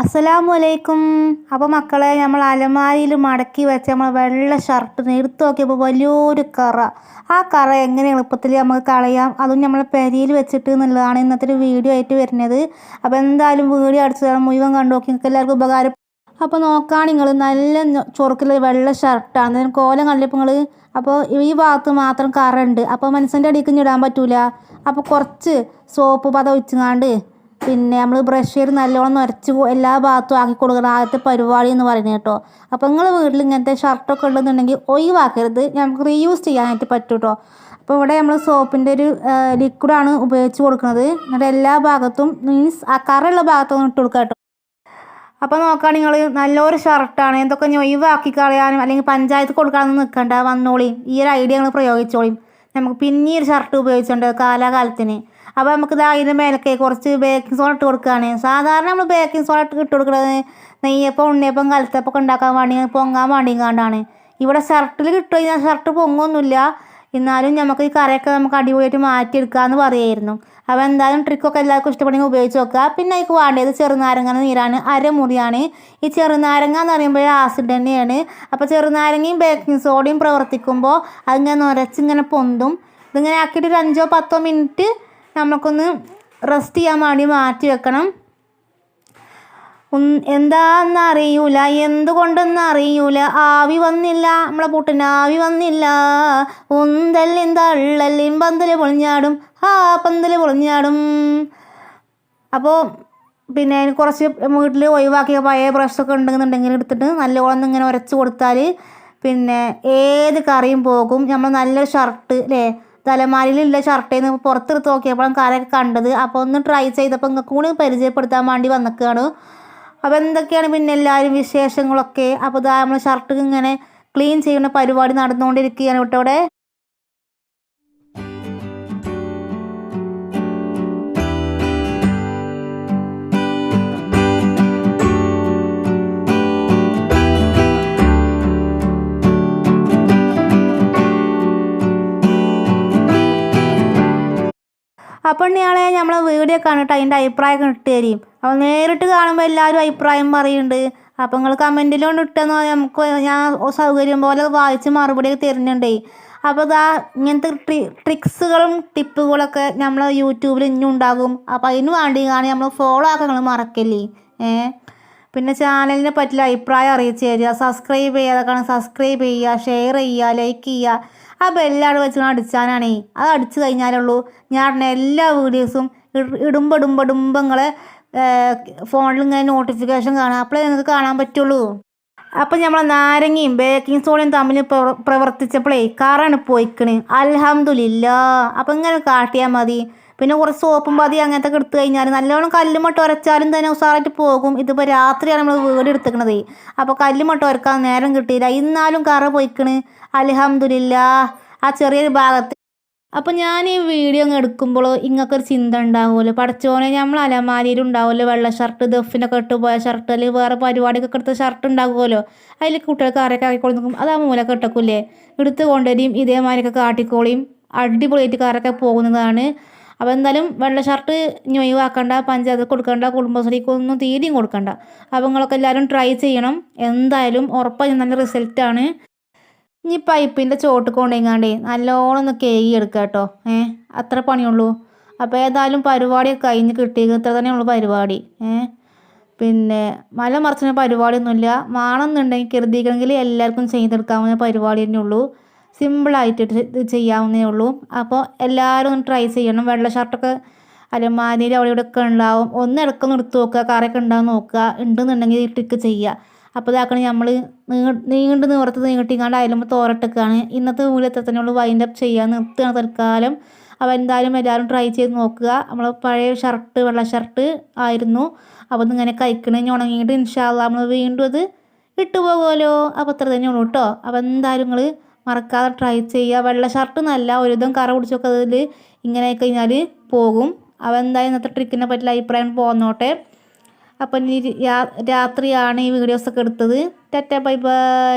അസ്സലാമലൈക്കും അപ്പോൾ മക്കളെ നമ്മൾ അലമാരിയിൽ മടക്കി വെച്ച നമ്മൾ വെള്ള ഷർട്ട് എടുത്ത് നോക്കിയപ്പോൾ വലിയൊരു കറ. ആ കറ എങ്ങനെ എളുപ്പത്തിൽ നമുക്ക് കളയാം? അതും നമ്മൾ പെരിയിൽ വെച്ചിട്ട് എന്നുള്ളതാണ് ഇന്നത്തെ ഒരു വീഡിയോ ആയിട്ട് വരുന്നത്. അപ്പോൾ എന്തായാലും വീഡിയോ അടിച്ച് മുഴുവൻ കണ്ടു നോക്കി. നിങ്ങൾക്ക് എല്ലാവർക്കും ഉപകാരം. അപ്പോൾ നോക്കാൻ നിങ്ങൾ നല്ല ചൊറുക്കിൽ വെള്ള ഷർട്ടാണ് കോലം കണ്ടിപ്പോൾ നിങ്ങൾ അപ്പോൾ ഈ ഭാഗത്ത് മാത്രം കറ ഉണ്ട്. അപ്പോൾ മനസ്സിന്റെ അടിക്ക് ഇടാൻ പറ്റൂല. അപ്പോൾ കുറച്ച് സോപ്പ് പത ഒഴിച്ചുങ്ങാണ്ട് പിന്നെ നമ്മൾ ബ്രഷ് ചെയ്ത് നല്ലോണം നിറച്ച് എല്ലാ ഭാഗത്തും ആക്കി കൊടുക്കണം. ആദ്യത്തെ പരിപാടി എന്ന് പറയുന്നത് കേട്ടോ. അപ്പോൾ നിങ്ങൾ വീട്ടിൽ ഇങ്ങനത്തെ ഷർട്ടൊക്കെ ഉള്ളതെന്നുണ്ടെങ്കിൽ ഒഴിവാക്കരുത്. നമുക്ക് റീയൂസ് ചെയ്യാനായിട്ട് പറ്റും കേട്ടോ അപ്പോൾ ഇവിടെ നമ്മൾ സോപ്പിന്റെ ഒരു ലിക്വിഡാണ് ഉപയോഗിച്ച് കൊടുക്കുന്നത്. എന്നിട്ട് എല്ലാ ഭാഗത്തും മീൻസ് ആ കറുള്ള ഭാഗത്തൊന്നും ഇട്ട് കൊടുക്കുക കേട്ടോ അപ്പോൾ നോക്കുകയാണെങ്കിൽ നിങ്ങൾ നല്ലൊരു ഷർട്ടാണ് എന്തൊക്കെ ഒഴിവാക്കി കളയാനും അല്ലെങ്കിൽ പഞ്ചായത്ത് കൊടുക്കാനൊന്നും നിൽക്കണ്ട വന്നോളി. ഈ ഒരു ഐഡിയ നിങ്ങൾ പ്രയോഗിച്ചോളിയും നമുക്ക് പിന്നെ ഒരു ഷർട്ട് ഉപയോഗിച്ചുണ്ട് കാലാകാലത്തിന്. അപ്പോൾ നമുക്ക് ഇതാ ഇതിന്റെ മേലൊക്കെ കുറച്ച് ബേക്കിംഗ് സോഡ ഇട്ട് കൊടുക്കുകയാണ് സാധാരണ നമ്മൾ ബേക്കിംഗ് സോഡ ഇട്ട് കൊടുക്കുന്നത് നെയ്യപ്പം ഉണ്ണിയപ്പം കലത്തപ്പം ഉണ്ടാക്കാൻ വേണ്ടി പൊങ്ങാൻ വേണ്ടി കണ്ടാണ്. ഇവിടെ ഷർട്ടിൽ കിട്ടും കഴിഞ്ഞാൽ ഷർട്ട് പൊങ്ങൊന്നുമില്ല എന്നാലും നമുക്ക് ഈ കറിയൊക്കെ നമുക്ക് അടിപൊളിയായിട്ട് മാറ്റിയെടുക്കാമെന്ന് പറയായിരുന്നു. അപ്പോൾ എന്തായാലും ട്രിക്കൊക്കെ എല്ലാവർക്കും ഇഷ്ടപ്പെടുമെങ്കിൽ ഉപയോഗിച്ച് നോക്കുക. പിന്നെ എനിക്ക് വേണ്ടത് ചെറുനാരങ്ങ നീരാണ് അരമുറിയാണ്. ഈ ചെറുനാരങ്ങ എന്ന് പറയുമ്പോൾ ആസിഡ് തന്നെയാണ്. അപ്പോൾ ചെറുനാരങ്ങയും ബേക്കിംഗ് സോഡയും പ്രവർത്തിക്കുമ്പോൾ അതിങ്ങനെ നുരച്ചിങ്ങനെ പൊന്തും. ഇതിങ്ങനെ ആക്കിയിട്ട് ഒരു അഞ്ചോ പത്തോ മിനിറ്റ് നമുക്കൊന്ന് റെസ്റ്റ് ചെയ്യാൻ വേണ്ടി മാറ്റി വെക്കണം. എന്താന്ന് അറിയൂല എന്തുകൊണ്ടെന്ന് അറിയൂല. ആവി വന്നില്ല നമ്മളെ പൂട്ടിന് ആവി വന്നില്ല. ഒന്തല്ലിൻ തള്ളല്ലിൻ പന്തൽ പൊളിഞ്ഞാടും ആ പന്തൽ പൊളിഞ്ഞാടും. അപ്പോൾ പിന്നെ കുറച്ച് വീട്ടിൽ ഒഴിവാക്കിയ പഴയ ബ്രഷൊക്കെ ഉണ്ടെന്നുണ്ടെങ്കിൽ എടുത്തിട്ട് നല്ലോണം ഇങ്ങനെ ഉരച്ച് കൊടുത്താൽ പിന്നെ ഏത് കറിയും പോകും. നമ്മൾ നല്ലൊരു ഷർട്ട് അല്ലേ തലമാരിലുള്ള ഷർട്ടേന്ന് പുറത്തെടുത്ത് നോക്കിയപ്പോഴും കരയൊക്കെ കണ്ടത്. അപ്പോൾ ഒന്ന് ട്രൈ ചെയ്തപ്പോൾ നിങ്ങൾക്ക് കൂടി പരിചയപ്പെടുത്താൻ വേണ്ടി വന്നിക്കുകയാണ് അപ്പോൾ എന്തൊക്കെയാണ് പിന്നെ എല്ലാവരും വിശേഷങ്ങളൊക്കെ? അപ്പോൾ നമ്മൾ ഷർട്ട് ഇങ്ങനെ ക്ലീൻ ചെയ്യുന്ന പരിപാടി നടന്നുകൊണ്ടിരിക്കുകയാണ് കേട്ടോ ഇവിടെ. അപ്പോൾ ഇയാളെ നമ്മളെ വീഡിയോ കണ്ടിട്ട് അതിന്റെ അഭിപ്രായം ഇട്ട് തരും. അപ്പോൾ നേരിട്ട് കാണുമ്പോൾ എല്ലാവരും അഭിപ്രായം പറയുന്നുണ്ട് അപ്പോൾ നിങ്ങൾ കമന്റിലോണ്ട് ഇട്ടെന്ന് നമുക്ക് ഞാൻ സൗകര്യം പോലെ വായിച്ച് മറുപടിയൊക്കെ തരുന്നുണ്ടേ. അപ്പോൾ ഇതാ ഇങ്ങനത്തെ ട്രി ട്രിക്സുകളും ടിപ്പുകളൊക്കെ നമ്മളെ യൂട്യൂബിൽ ഇനിയും ഉണ്ടാകും. അപ്പോൾ അതിന് വേണ്ടി കാണി നമ്മൾ ഫോളോ ആക്കാൻ നിങ്ങൾ മറക്കല്ലേ? ഏ പിന്നെ ചാനലിനെ പറ്റിയുള്ള അഭിപ്രായം അറിയിച്ചു തരിക. സബ്സ്ക്രൈബ് ചെയ്യാതൊക്കെ സബ്സ്ക്രൈബ് ചെയ്യുക ഷെയർ ചെയ്യുക ലൈക്ക് ചെയ്യുക. ആ ബെല്ലാണ് വെച്ച് അടിച്ചാനാണേ. അത് അടിച്ചു കഴിഞ്ഞാലുള്ളൂ ഞാൻ എല്ലാ വീഡിയോസും നിങ്ങളെ ഫോണിൽ ഇങ്ങനെ നോട്ടിഫിക്കേഷൻ കാണാം അപ്പോഴേ നിങ്ങൾക്ക് കാണാൻ പറ്റുള്ളൂ. അപ്പം നമ്മൾ നാരങ്ങയും ബേക്കിംഗ് സോഡയും തമ്മിൽ പ്രവർത്തിച്ചപ്പോഴേ കാറാണ് പോയിക്കണ്. അൽഹംദുലില്ല അപ്പം ഇങ്ങനെ കാട്ടിയാൽ മതി. പിന്നെ കുറച്ച് സോപ്പും പതി അങ്ങനത്തെ എടുത്തു കഴിഞ്ഞാൽ നല്ലോണം കല്ലുമട്ട് ഉരച്ചാലും തന്നെ ഉസാറായിട്ട് പോകും. ഇതിപ്പോൾ രാത്രിയാണ് നമ്മൾ വീട് എടുത്തിക്കണത്. അപ്പോൾ കല്ലുമട്ട് ഉരക്കാൻ നേരം കിട്ടിയില്ല. ഇന്നാലും കറ പോയിക്കണ്. അലഹമില്ല ആ ചെറിയൊരു ഭാഗത്ത്. അപ്പോൾ ഞാൻ ഈ വീഡിയോ അങ്ങ് എടുക്കുമ്പോൾ ഇങ്ങക്കൊരു ചിന്ത ഉണ്ടാവുമല്ലോ. പഠിച്ചോനെ നമ്മൾ അലമാരിയിൽ ഉണ്ടാവുമല്ലോ. വെള്ള ഷർട്ട് ദഫിനൊക്കെ ഇട്ട് പോയ ഷർട്ട് അല്ലെങ്കിൽ വേറെ പരിപാടിക്കൊക്കെ എടുത്ത ഷർട്ട് ഉണ്ടാകുമല്ലോ. അതിൽ കുട്ടികൾക്ക് ആരൊക്കെ ആക്കി നിൽക്കും അത് ആ മൂലൊക്കെ ഇട്ടക്കൂലേ എടുത്ത് കൊണ്ടുവരും ഇതേമാതിരിയൊക്കെ കാട്ടിക്കോളിയും അടിപൊളിയായിട്ട് കാരൊക്കെ പോകുന്നതാണ്. അപ്പോൾ എന്തായാലും വെള്ള ഷർട്ട് ഇനി ഒഴിവാക്കണ്ട പഞ്ചായത്ത് കൊടുക്കണ്ട കുടുംബശ്രീക്കൊന്നും തീരെയും കൊടുക്കണ്ട. അപ്പോൾ നിങ്ങളൊക്കെ എല്ലാവരും ട്രൈ ചെയ്യണം. എന്തായാലും ഉറപ്പായി നല്ല റിസൾട്ടാണ് ഇനി പൈപ്പിന്റെ ചോട്ട് കൊണ്ടെങ്ങാണ്ടേ നല്ലോണം ഒന്ന് കേകി എടുക്കുക കേട്ടോ. ഏ അത്ര പണിയുള്ളൂ. അപ്പോൾ ഏതായാലും പരിപാടിയൊക്കെ കഴിഞ്ഞ് കിട്ടിയത് ഇത്ര തന്നെയുള്ളൂ പരിപാടി. ഏ പിന്നെ മല മറിച്ചിന് പരിപാടിയൊന്നുമില്ല. വേണമെന്നുണ്ടെങ്കിൽ കരുതിക്കണമെങ്കിൽ എല്ലാവർക്കും ചെയ്തെടുക്കാവുന്ന പരിപാടി തന്നെ ഉള്ളൂ. സിമ്പിളായിട്ട് ഇത് ചെയ്യാവുന്നേ ഉള്ളൂ. അപ്പോൾ എല്ലാവരും ഒന്ന് ട്രൈ ചെയ്യണം. വെള്ള ഷർട്ടൊക്കെ അലമാരിയിൽ അവിടെ ഇവിടെ ഒക്കെ ഉണ്ടാവും. ഒന്ന് ഇടക്കൊന്ന് എടുത്ത് നോക്കുക. കറയൊക്കെ ഉണ്ടാവും നോക്കുക. ഉണ്ടെന്നുണ്ടെങ്കിൽ ഈ ട്രിക്ക് ചെയ്യുക. അപ്പോൾ ഇതാക്കണ നമ്മൾ നീണ്ട് നിവർത്ത് നീട്ടിക്കാണ്ട് അയലുമ്പോൾ തോരട്ടൊക്കെയാണ് ഇന്നത്തെ മൂല്യത്തിൽ തന്നെ ഉള്ളൂ. വൈൻഡ് അപ്പ് ചെയ്യാൻ നിർത്തുകയാണ് തൽക്കാലം. അപ്പോൾ എന്തായാലും എല്ലാവരും ട്രൈ ചെയ്ത് നോക്കുക. നമ്മൾ പഴയ ഷർട്ട് വെള്ള ഷർട്ട് ആയിരുന്നു. അപ്പോൾ ഇങ്ങനെ കഴിക്കണമെങ്കിൽ ഉണങ്ങിയിട്ട് ഇൻഷാല്ല നമ്മൾ വീണ്ടും അത് ഇട്ടു പോകുമല്ലോ അപ്പോൾ അത്ര തന്നെ ഉള്ളൂ കേട്ടോ അപ്പോൾ എന്തായാലും നിങ്ങൾ മറക്കാതെ ട്രൈ ചെയ്യുക. വെള്ള ഷർട്ട് നല്ല ഒരുവിധം കറ പിടിച്ചൊക്കെ അതിൽ ഇങ്ങനെ കഴിഞ്ഞാൽ പോകും. അവ എന്തായാലും ഇന്നത്തെ ട്രിക്കിനെ പറ്റിയ അഭിപ്രായം പോന്നോട്ടെ. അപ്പം ഇനി രാത്രിയാണ് ഈ വീഡിയോസൊക്കെ എടുത്തത്. ടെറ്റ ബൈ ബൈ